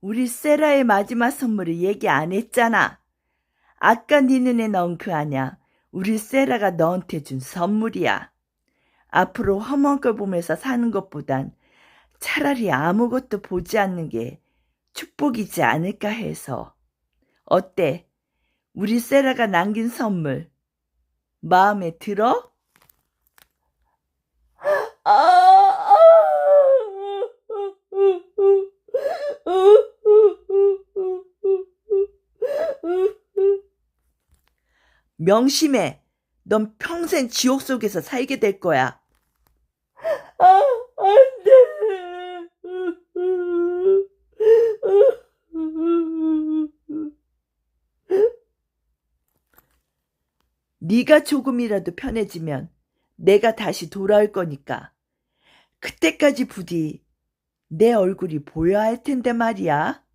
우리 세라의 마지막 선물을 얘기 안 했잖아. 아까 네 눈에 넣은 그 아냐. 우리 세라가 너한테 준 선물이야. 앞으로 험한 걸 보면서 사는 것보단 차라리 아무것도 보지 않는 게 축복이지 않을까 해서. 어때? 우리 세라가 남긴 선물. 마음에 들어? 명심해. 넌 평생 지옥 속에서 살게 될 거야. 아, 안 돼. 네가 조금이라도 편해지면 내가 다시 돌아올 거니까. 그때까지 부디 내 얼굴이 보여야 할 텐데 말이야.